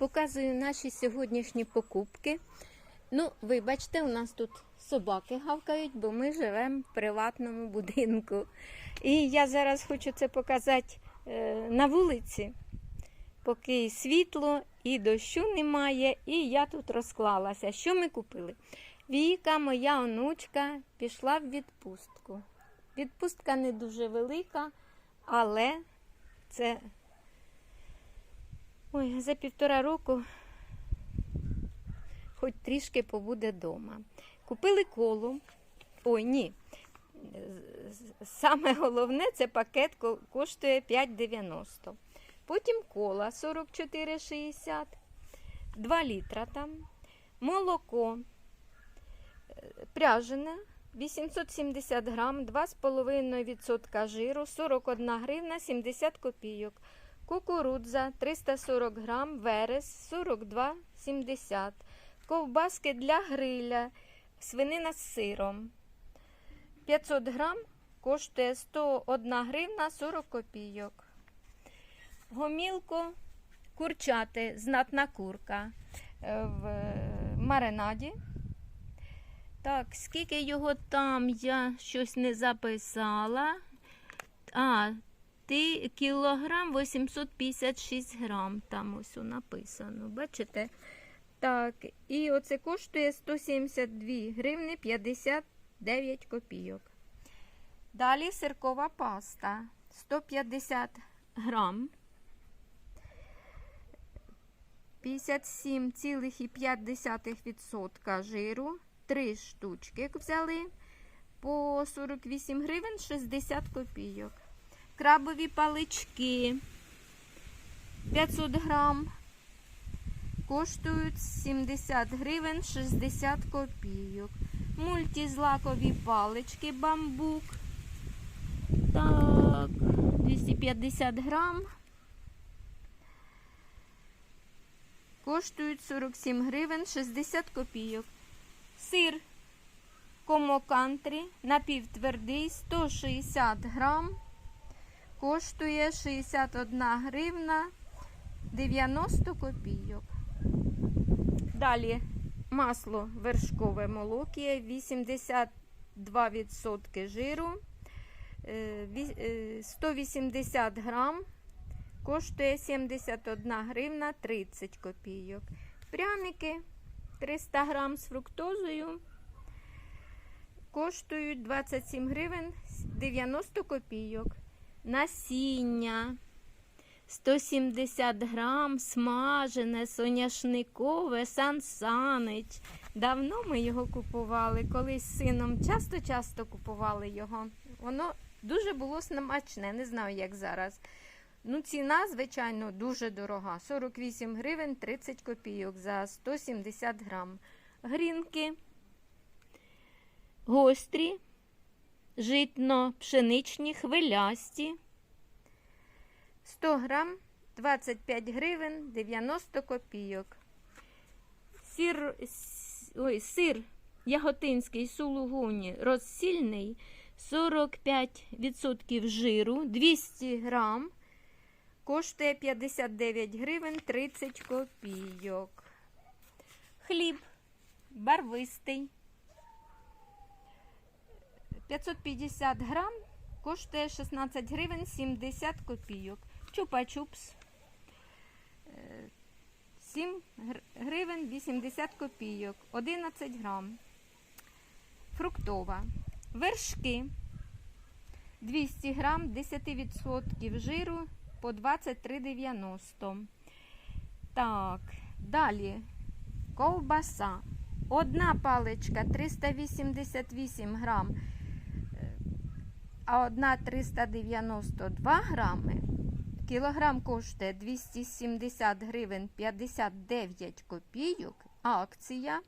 Показую наші сьогоднішні покупки. Ну, вибачте, у нас тут собаки гавкають, бо ми живемо в приватному будинку. І я зараз хочу це показати е, на вулиці, поки світло, і дощу немає, і я тут розклалася. Що ми купили? Віка, моя онучка, пішла в відпустку. Відпустка не дуже велика, але це ой, за півтора року хоч трішки побуде вдома. Купили колу. Ой, ні. Саме головне, це пакет коштує 5,90. Потім кола 44,60, 2 літра там, молоко е, пряжене 870 грам, 2,5% жиру, 41 гривна 70 копійок. Кукурудза 340 грам, верес 42,70. Ковбаски для гриля, свинина з сиром. 500 грам коштує 101 гривна 40 копійок. Гомілко курчати, знатна курка е, в маринаді. Так, скільки його там, я щось не записала. А, кілограм 856 грам. Там ось написано. Бачите? Так, і оце коштує 172 гривни 59 копійок. Далі сиркова паста 150 грам. 57,5% жиру. Три штучки взяли по 48 гривень 60 копійок. Крабові палички 500 грам коштують 70 гривень 60 копійок. Мультизлакові палички бамбук. Так, 250 грам. Коштують 47 гривень 60 копійок. Сир Комо Кантрі напівтвердий 160 грам. Коштує 61 гривна 90 копійок. Далі масло вершкове молокіє 82% жиру. е, ві- е, 180 грам. Коштує 71 гривна 30 копійок. Пряники 300 грам з фруктозою. Коштують 27 гривень 90 копійок. Насіння 170 грам, смажене, соняшникове, сансанич. Давно ми його купували. Колись з сином часто-часто купували його. Воно дуже було смачне, не знаю, як зараз. Ну, ціна, звичайно, дуже дорога. 48 гривень 30 копійок за 170 грам. Грінки гострі, житно-пшеничні, хвилясті. 100 грам 25 гривень 90 копійок. Сир, ой, сир яготинський сулугуні розсільний 45% жиру 200 грам. Коштує 59 гривень 30 копійок. Хліб барвистий 550 грам коштує 16 гривень 70 копійок. Чупа-чупс е, 7 гр- гривень 80 копійок, 11 грам. Фруктова. Вершки 200 грам 10% жиру по 23,90. Так, далі ковбаса. Одна паличка 388 грам, е, а одна 392 грами. Кілограм коштує 270 гривень 59 копійок. Акція.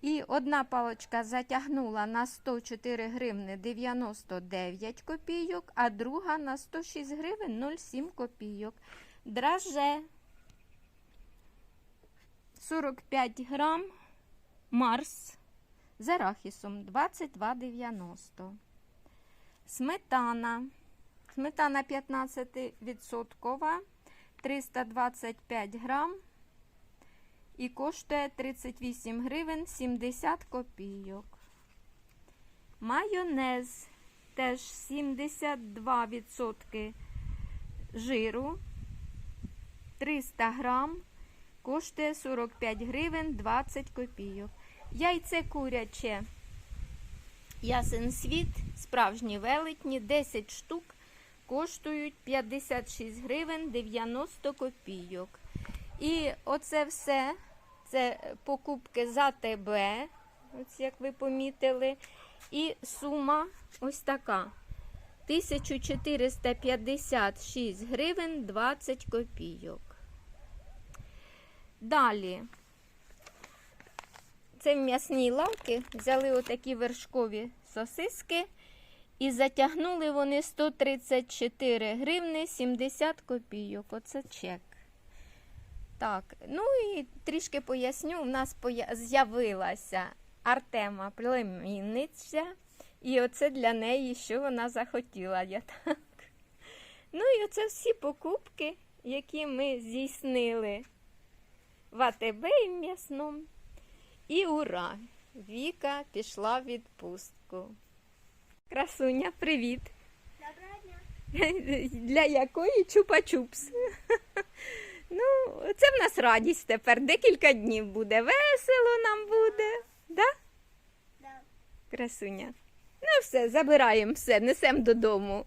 І одна паличка затягнула на 104 гривни 99 копійок, а друга на 106 гривень 07 копійок. Драже 45 грам Марс з арахісом 22,90. Сметана. Сметана 15% 325 грам і коштує 38 гривень 70 копійок. Майонез теж 72% жиру 300 грам коштує 45 гривень 20 копійок. Яйце куряче. Ясен світ, справжні велетні, 10 штук коштують 56 гривень 90 копійок. І оце все, це покупки за ТБ, ось як ви помітили. І сума ось така. 1456 гривень 20 копійок. Далі. Це в м'ясній лавки взяли отакі вершкові сосиски і затягнули вони 134 гривни 70 копійок. Оце чек. Так, ну і трішки поясню, у нас з'явилася Артема племінниця, і оце для неї, що вона захотіла. Я так. Ну і оце всі покупки, які ми здійснили в АТБ і в м'ясному. І ура! Віка пішла в відпустку. Красуня, привіт! Доброго дня. Для якої чупа-чупс. Ну, це в нас радість тепер. Декілька днів буде. Весело нам буде. Да? Да. Красуня. Ну все, забираємо все, несемо додому.